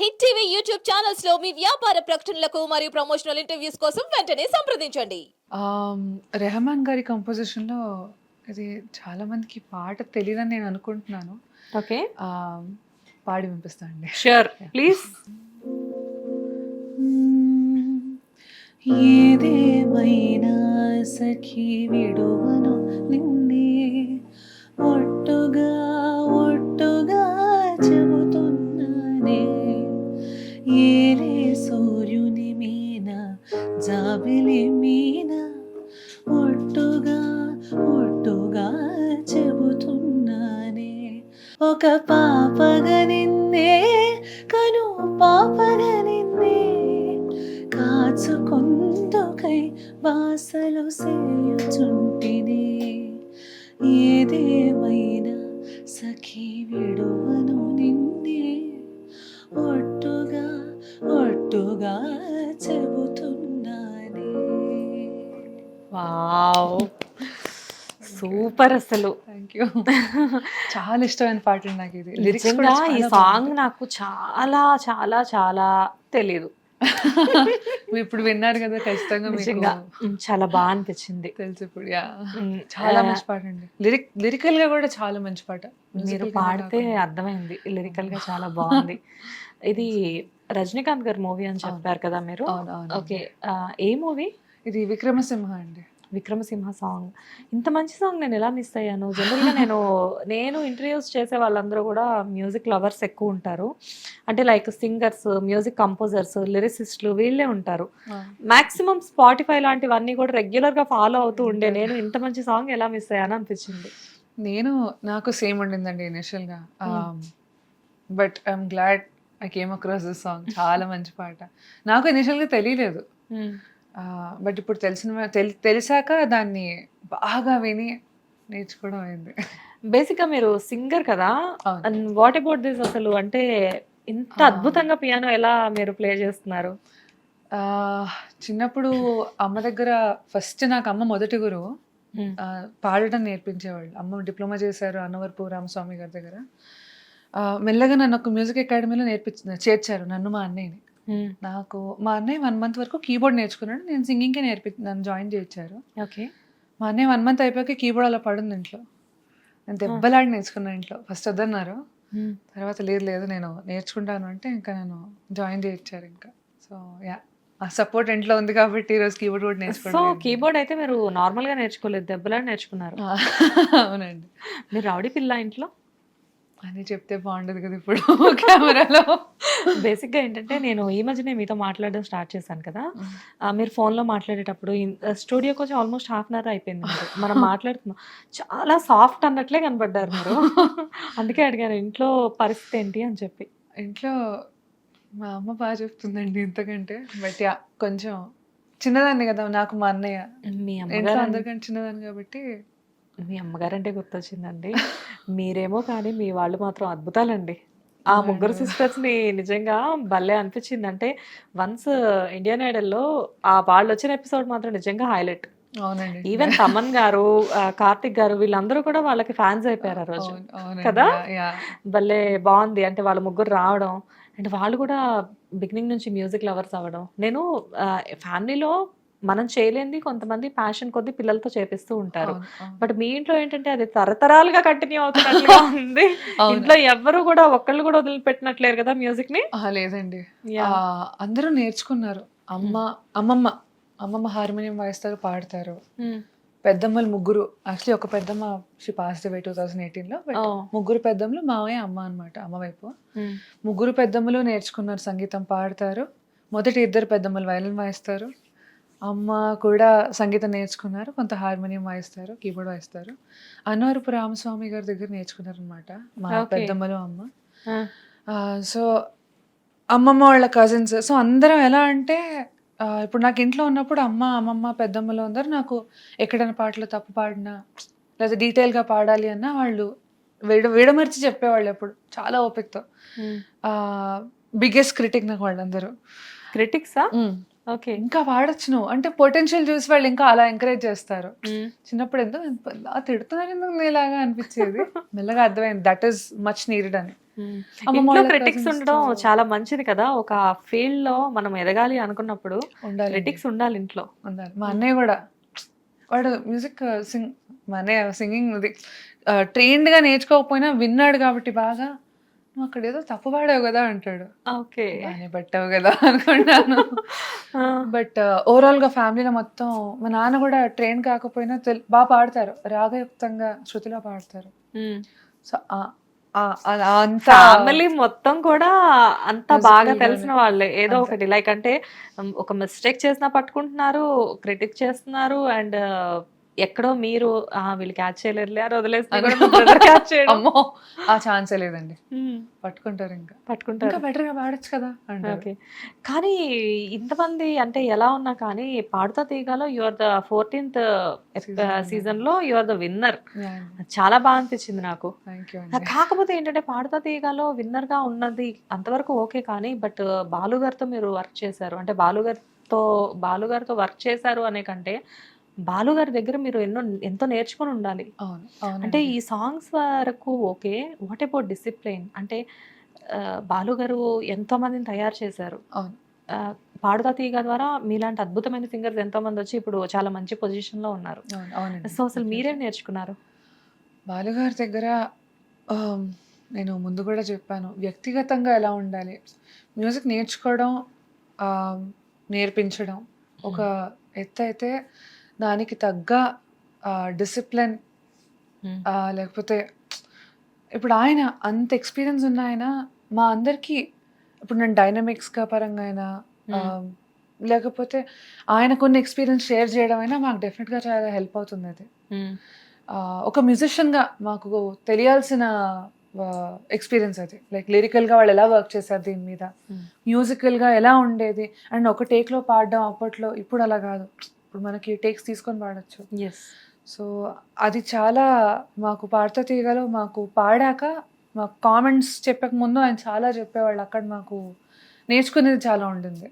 Hit TV YouTube ఛానల్స్లో మీ వ్యాపార ప్రకటనలకు మరియు ప్రమోషనల్ ఇంటర్వ్యూస్ కోసం వెంటనే సంప్రదించండి. రెహమాన్ గారి కంపోజిషన్లో ఇది చాలా మందికి పాట తెలియదని నేను అనుకుంటున్నాను. ఓకే. పాడి వినిపిస్తా అండి. షూర్ ప్లీజ్ ఏదేమైనా సఖీ విడువను నిన్నే ఒట్టుగా ఒక పాపగా నిన్నే కను పాపగా నిన్నే. కాచుకొందుకై వాసలు సేయుచుంటినే. ఏదేమైనా సఖీ విడువను నిన్నే. ఒట్టుగా ఒట్టుగా చెబుతున్నానే. వావ్. సూపర్ అసలు థ్యాంక్ యూ చాలా ఇష్టమైన పాట నాకు ఇది. లిరిక్స్ నిజంగా ఈ సాంగ్ నాకు చాలా చాలా చాలా తెలియదు ఇప్పుడు విన్నారు కదా ఖచ్చితంగా మీకు నిజంగా. చాలా బాగా అనిపించింది. తెలుసు ఇప్పుడు చాలా మంచి పాట అండి. లిరిక్ లిరికల్గా కూడా చాలా మంచి పాట. మీరు పాడితే. అర్థమైంది. లిరికల్గా చాలా బాగుంది. ఇది రజనీకాంత్ గారి మూవీ అని చెప్పారు కదా మీరు. ఓకే ఏ మూవీ? ఇది విక్రమసింహ అండి. విక్రమసింహ సాంగ్ ఇంత మంచి సాంగ్ నేను ఎలా మిస్ అయ్యాను? జనరల్గా నేను నేను ఇంటర్వ్యూస్ చేసే వాళ్ళందరూ కూడా మ్యూజిక్ లవర్స్ ఎక్కువ ఉంటారు. అంటే లైక్ సింగర్స్ మ్యూజిక్ కంపోజర్స్ లిరిసిస్టులు వీళ్ళే ఉంటారు. మాక్సిమం స్పాటిఫై లాంటివన్నీ కూడా రెగ్యులర్గా ఫాలో అవుతూ ఉండే నేను ఇంత మంచి సాంగ్ ఎలా మిస్ అయ్యాను అనిపించింది? నేను నాకు సేమ్ ఉండిందండి ఇనిషియల్గా. Hmm. But I'm glad I came across this song చాలా మంచి పాట. నాకు ఇనిషియల్గా తెలియలేదు. బట్ ఇప్పుడు తెలిసిన తెలి- తెలిసాక దాన్ని బాగా విని నేర్చుకోవడం అయింది. బేసిక్గా మీరు సింగర్ కదా. అండ్ వాట్ అబౌట్ దిస్ అసలు అంటే ఇంత. అద్భుతంగా పియానో ఎలా మీరు ప్లే చేస్తున్నారు? చిన్నప్పుడు అమ్మ దగ్గర ఫస్ట్ నాకు అమ్మ మొదటి గురువు పాడటం నేర్పించేవాళ్ళు. అమ్మ డిప్లొమా చేశారు అన్నవరపు రామస్వామి గారి దగ్గర. మెల్లగా నన్ను ఒక మ్యూజిక్ అకాడమీలో నేర్పించ చేర్చారు నన్ను మా అన్నయ్యని. నాకు మా అన్నయ్య వన్ మంత్ వరకు కీబోర్డ్ నేర్చుకున్నాడు. నేను సింగింగ్కే నేర్పి నన్ను జాయిన్ చేయించారు. ఓకే మా అన్నయ్య వన్ మంత్ అయిపోయాక కీబోర్డ్ అలా పడుంది ఇంట్లో. నేను దెబ్బలాడి నేర్చుకున్నాను ఇంట్లో. ఫస్ట్ వద్దన్నారు. Hmm. తర్వాత లేదు లేదు నేను నేర్చుకుంటాను అంటే ఇంకా నేను జాయిన్ చేయించారు ఇంకా. సో యా ఆ సపోర్ట్ ఇంట్లో ఉంది కాబట్టి ఈరోజు కీబోర్డ్ కూడా సో నేర్చుకోవడం కీబోర్డ్ అయితే మీరు నార్మల్గా నేర్చుకోలేదు. దెబ్బలా నేర్చుకున్నారు. అవునండి. మీరు రౌడీ పిల్ల ఇంట్లో? అని చెప్తే బాగుండదు కదా ఇప్పుడు కెమెరాలో. బేసిక్గా ఏంటంటే నేను ఈ మధ్యనే మీతో మాట్లాడడం స్టార్ట్ చేశాను కదా. మీరు phone లో మాట్లాడేటప్పుడు స్టూడియోకి వచ్చి ఆల్మోస్ట్ హాఫ్ అన్ అవర్ అయిపోయింది. మనం మాట్లాడుతున్నాం. చాలా సాఫ్ట్ అన్నట్లే కనబడ్డారు మీరు. అందుకే అడిగాను ఇంట్లో పరిస్థితి ఏంటి? అని చెప్పి. ఇంట్లో మా అమ్మ బాగా చెప్తుందండి ఇంతకంటే. బట్ యా కొంచెం చిన్నదాన్ని కదా నాకు మా అన్నయ్య. మీ అమ్మగారు అందరికంటే చిన్నదాన్ని కాబట్టి. మీ అమ్మగారంటే గుర్తొచ్చిందండి. మీరేమో కానీ మీ వాళ్ళు మాత్రం అద్భుతాలండి. ఆ ముగ్గురు సిస్టర్స్ని నిజంగా భలే అనిపించింది అంటే వన్స్ ఇండియన్ ఐడల్లో ఆ వాళ్ళు వచ్చిన ఎపిసోడ్ మాత్రం నిజంగా హైలైట్. అవునండి. ఈవెన్ తమన్ గారు కార్తిక్ గారు వీళ్ళందరూ కూడా వాళ్ళకి ఫ్యాన్స్ అయిపోయారు ఆ రోజు. కదా? భలే బాగుంది అంటే వాళ్ళ ముగ్గురు రావడం అండ్ వాళ్ళు కూడా బిగినింగ్ నుంచి మ్యూజిక్ లవర్స్ అవ్వడం. నేను ఫ్యామిలీలో మనం చేయలేనిది కొంతమంది ప్యాషన్ కొద్ది పిల్లలతో చేపిస్తూ ఉంటారు. బట్ మీ ఇంట్లో ఏంటంటే అది తరతరాలుగా కంటిన్యూ అవుతున్నట్లుగా ఉంది. ఇంట్లో ఎవ్వరు కూడా ఒక్కళ్ళు కూడా వదిలిపెట్టినట్లేరు కదా మ్యూజిక్ని లేదండి. అందరూ నేర్చుకున్నారు. అమ్మ అమ్మమ్మ అమ్మమ్మ హార్మోనియం వాయిస్తారు పాడతారు. పెద్దమ్మలు ముగ్గురు యాక్చువల్లీ ఒక పెద్దమ్మ she pass away two thousand ఎయిటీన్లో Oh. ముగ్గురు పెద్దమ్మలు మావయ్య అమ్మ అన్నమాట అమ్మ వైపు. ముగ్గురు పెద్దమ్మలు నేర్చుకున్నారు సంగీతం పాడతారు. మొదటి ఇద్దరు పెద్దమ్మలు వైలిన్ వాయిస్తారు. అమ్మ కూడా సంగీతం నేర్చుకున్నారు. కొంత హార్మోనియం వాయిస్తారు కీబోర్డ్ వాయిస్తారు. అన్నవరపు రామస్వామి గారి దగ్గర నేర్చుకున్నారు అనమాట మా. పెద్దమ్మలు అమ్మ. సో అమ్మమ్మ వాళ్ళ కజిన్స్ సో అందరం ఎలా అంటే ఇప్పుడు నాకు ఇంట్లో ఉన్నప్పుడు అమ్మ అమ్మమ్మ పెద్దమ్మలు అందరూ నాకు ఎక్కడైనా పాటలు తప్పు పాడినా లేదా డీటెయిల్గా పాడాలి అన్నా వాళ్ళు విడ విడమర్చి చెప్పేవాళ్ళు ఎప్పుడు. చాలా ఓపికతో. బిగ్గెస్ట్ క్రిటిక్ నాకు వాళ్ళందరూ. క్రిటిక్సా ఓకే. ఇంకా పాడొచ్చు నువ్వు. అంటే పొటెన్షియల్ చూసి వాళ్ళు ఇంకా అలా ఎంకరేజ్ చేస్తారు. చిన్నప్పుడు ఎంతో తిడుతున్నారు ఎందుకు ఇలాగా అనిపించేది? మెల్లగా అర్థమైంది. దట్ ఈస్ మచ్ నీడెడ్ అని. ఇంట్లో క్రిటిక్స్ ఉండడం చాలా మంచిది కదా. ఒక ఫీల్డ్లో మనం ఎదగాలి అనుకున్నప్పుడు క్రిటిక్స్ ఉండాలి ఇంట్లో. ఉండాలి. మా అన్నయ్య కూడా. వాడు మ్యూజిక్ సింగ్ మా అన్నయ్య సింగింగ్ ఇది ట్రైన్డ్గా నేర్చుకోకపోయినా విన్నాడు కాబట్టి బాగా నువ్వు అక్కడ ఏదో తప్పు పాడావు కదా అంటాడు. ఓకే. బాగానే పట్టావు కదా అనుకున్నాను బట్ ఓవరాల్గా ఫ్యామిలీలో మొత్తం మా నాన్న కూడా ట్రైన్ కాకపోయినా తెల్- బాగా పాడతారు. రాగయుక్తంగా శృతిలో పాడతారు. సో అంత ఫ్యామిలీ మొత్తం కూడా అంత బాగా. తెలిసిన వాళ్ళే. ఏదో. ఒకటి. లైక్ అంటే ఒక మిస్టేక్ చేసినా పట్టుకుంటున్నారు క్రిటిక్ చేస్తున్నారు అండ్ ఎక్కడో మీరు "ఆ, వీళ్ళు క్యాచ్ చేయలేరులే అని వదిలేసి క్యాచ్ చేయడం. అమ్మో ఆ ఛాన్సే లేదండి. పట్టుకుంటారు ఇంకా. పట్టుకుంటారు. ఇంకా బెటర్గా పాడొచ్చు కదా ఓకే. కానీ ఇంతమంది అంటే ఎలా ఉన్నా కానీ పాడుతా తీగలో యువర్ ద ఫోర్టీన్త్ Season. సీజన్లో యువర్ ద విన్నర్ చాలా బాగా అనిపించింది నాకు. కాకపోతే ఏంటంటే పాడుతా తీగలో విన్నర్గా ఉన్నది అంతవరకు ఓకే కానీ బట్ బాలు గారితో మీరు వర్క్ చేశారు. అంటే బాలు గారితో బాలు గారితో వర్క్ చేశారు అనే కంటే బాలు గారి దగ్గర మీరు ఎన్నో ఎంతో నేర్చుకొని ఉండాలి. అంటే ఈ సాంగ్స్ వరకు ఓకే వాట్ అబౌట్ డిసిప్లిన్ అంటే ఆ, బాలు గారు ఎంతో మందిని తయారు చేశారు. పాడుతా తీగ ద్వారా మీలాంటి అద్భుతమైన సింగర్స్ ఎంతో మంది వచ్చి ఇప్పుడు చాలా మంచి పొజిషన్లో ఉన్నారు సో అసలు మీరేం నేర్చుకున్నారు? బాలుగారి దగ్గర నేను ముందు కూడా చెప్పాను వ్యక్తిగతంగా ఎలా ఉండాలి? మ్యూజిక్ నేర్చుకోవడం నేర్పించడం. ఒక ఎత్తు అయితే దానికి తగ్గ డిసిప్లిన్ లేకపోతే ఇప్పుడు ఆయన అంత ఎక్స్పీరియన్స్ ఉన్న ఆయన మా అందరికీ ఇప్పుడు నేను డైనమిక్స్గా పరంగా అయినా లేకపోతే ఆయనకున్న ఎక్స్పీరియన్స్ షేర్ చేయడం అయినా మాకు డెఫినెట్గా చాలా హెల్ప్ అవుతుంది అది. ఒక మ్యూజిషియన్గా మాకు తెలియాల్సిన ఎక్స్పీరియన్స్ అది. లైక్ లిరికల్గా వాళ్ళు ఎలా వర్క్ చేశారు దీని మీద. మ్యూజికల్గా ఎలా ఉండేది. అండ్ ఒక టేక్లో పాడడం అప్పట్లో ఇప్పుడు అలా కాదు. ఇప్పుడు మనకి టేక్స్ తీసుకొని పాడొచ్చు సో అది చాలా మాకు పాడతా తీయగలో మాకు పాడాక మాకు కామెంట్స్ చెప్పక ముందు ఆయన చాలా చెప్పేవాళ్ళు. అక్కడ మాకు నేర్చుకునేది చాలా ఉండింది.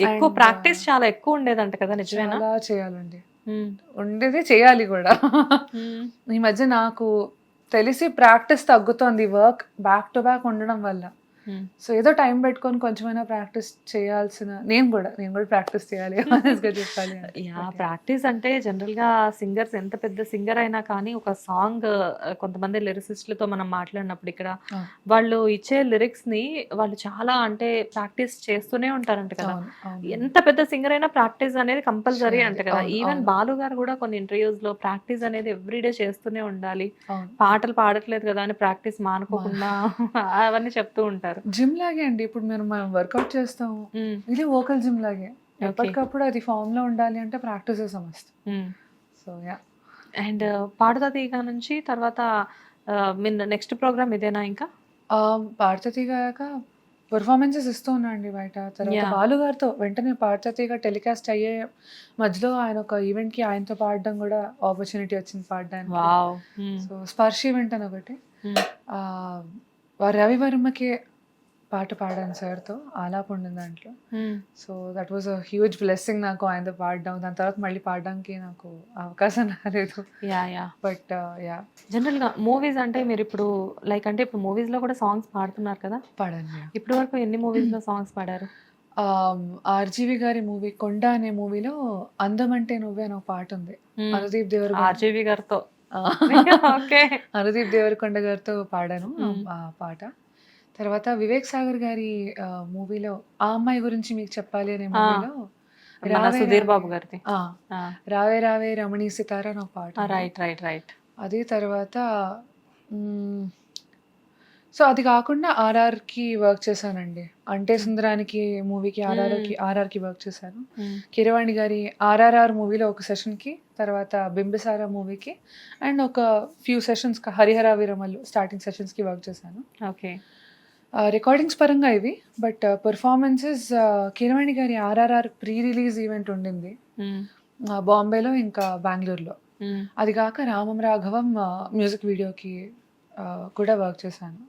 ఎక్కువ And, ప్రాక్టీస్ చాలా ఎక్కువ ఉండేదంట కదా నిజమేనా? చాలా చేయాలండి. మ్మ్. ఉండేది చేయాలి కూడా. మ్మ్. ఈ మధ్య నాకు తెలిసి ప్రాక్టీస్ తగ్గుతోంది వర్క్ బ్యాక్ టు బ్యాక్ ఉండడం వల్ల. సో ఏదో టైం పెట్టుకొని కొంచెమైనా ప్రాక్టీస్ చేయాల్సిన నేను కూడా నేను కూడా ప్రాక్టీస్ చేయాలి చెప్పాలి. యా. ప్రాక్టీస్ అంటే జనరల్గా సింగర్స్ ఎంత పెద్ద సింగర్ అయినా కానీ ఒక సాంగ్ కొంతమంది లిరిసిస్ట్లతో మనం మాట్లాడినప్పుడు ఇక్కడ. వాళ్ళు ఇచ్చే లిరిక్స్ని వాళ్ళు చాలా అంటే ప్రాక్టీస్ చేస్తూనే ఉంటారంట కదా. ఎంత పెద్ద సింగర్ అయినా ప్రాక్టీస్ అనేది కంపల్సరీ. అంట కదా ఈవెన్. బాలు గారు కూడా కొన్ని ఇంటర్వ్యూస్లో ప్రాక్టీస్ అనేది ఎవ్రీడే చేస్తూనే ఉండాలి పాటలు పాడట్లేదు కదా అని ప్రాక్టీస్ మానుకోకుండా అవన్నీ చెప్తూ ఉంటారు జిమ్ లాగే అండి. ఇప్పుడు మేము మనం వర్కౌట్ చేస్తాము. మ్మ్. ఇది వోకల్ జిమ్ లాగే. ఎప్పటికప్పుడు అది ఫామ్లో ఉండాలి అంటే ప్రాక్టీస్ సమస్త మ్మ్. So ya and Padutha Theeyaga నుంచి తర్వాత మీన్ నెక్స్ట్ ప్రోగ్రామ్ ఇదేనా ఇంకా? పాడతీగాక పర్ఫార్మెన్సెస్ ఇస్తూ ఉన్నా అండి బయట. తర్వాత Yeah. బాలు గారితో వెంటనే పాడతీగా టెలికాస్ట్ అయ్యే మధ్యలో ఆయన ఒక ఈవెంట్కి ఆయనతో పాడడం కూడా ఆపర్చునిటీ వచ్చింది పాడడానికి. వావ్ సో స్పర్శ ఈవెంట్ అని ఒకటి. ఆ, వా- రవి వర్మకి పాట పాడాను సార్తో ఆలాప ఉండింది దాంట్లో so that was a huge blessing నాకు ఆయనతో పాడడం. దాని తర్వాత మళ్ళీ పాడడానికి నాకు అవకాశం రాలేదు. యా యా బట్ యా జనరల్గా మూవీస్ అంటే మీరు ఇప్పుడు లైక్ అంటే ఇప్పుడు మూవీస్లో కూడా సాంగ్స్ పాడుతున్నారు కదా? పాడాను. ఇప్పటి వరకు ఎన్ని మూవీస్లో సాంగ్స్ పాడారు? ఆర్జీవి గారి మూవీ కొండ అనే మూవీలో అందం అంటే నువ్వే అని ఒక పాట ఉంది. అనుదీప్ దేవర్ ఆర్జీవి గారితో. ఓకే అనుదీప్ దేవరకొండ గారితో పాడాను. ఆ పాట. తర్వాత వివేక్ సాగర్ గారి మూవీలో ఆ అమ్మాయి గురించి మీకు చెప్పాలి అనే మూవీలో సుధీర్. బాబు గారిది. రావే రావే రమణి సితార ఒక పాట. Right right right. అది తర్వాత సో అది కాకుండా ఆర్ఆర్కి వర్క్ చేశానండి. అంటే సుందరానికి మూవీకి ఆర్ఆర్కి ఆర్ఆర్కి వర్క్ చేశాను. కిరవాణి గారి ఆర్ఆర్ఆర్ మూవీలో ఒక సెషన్కి తర్వాత బింబిసార మూవీకి అండ్ ఒక few sessions Harihara Veeramallu starting సెషన్స్కి work చేశాను. ఓకే. రికార్డింగ్స్ పరంగా ఇవి బట్ పర్ఫార్మెన్సెస్ కిరవాణి గారి ఆర్ఆర్ఆర్ ప్రీ రిలీజ్ ఈవెంట్ ఉండింది ఆ, బాంబేలో ఇంకా బెంగళూరులో. అది కాక రామం రాఘవం మ్యూజిక్ వీడియోకి కూడా వర్క్ చేశాను.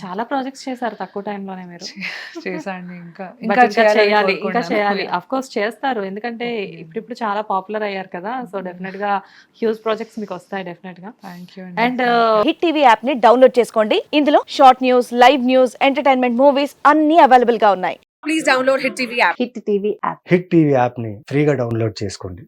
చాలా ప్రాజెక్ట్స్ చేశారు తక్కువ టైంలోనే మీరు. చేశాండి ఇంకా ఇంకా చేయాలి ఇంకా. చేయాలి. అఫ్ కోర్స్ చేస్తారు ఎందుకంటే. ఇప్పుడిప్పుడు చాలా పాపులర్ అయ్యారు కదా సో డెఫినెట్గా హ్యూజ్ ప్రాజెక్ట్స్ మీకు వస్తాయి డెఫినెట్గా. Thank you and. Hit TV యాప్ని డౌన్లోడ్ చేసుకోండి. ఇందులో short news live news entertainment movies అన్ని అవైలబుల్గా ఉన్నాయి. Hit TV app hit TV యాప్ని ఫ్రీగా డౌన్లోడ్ చేసుకోండి.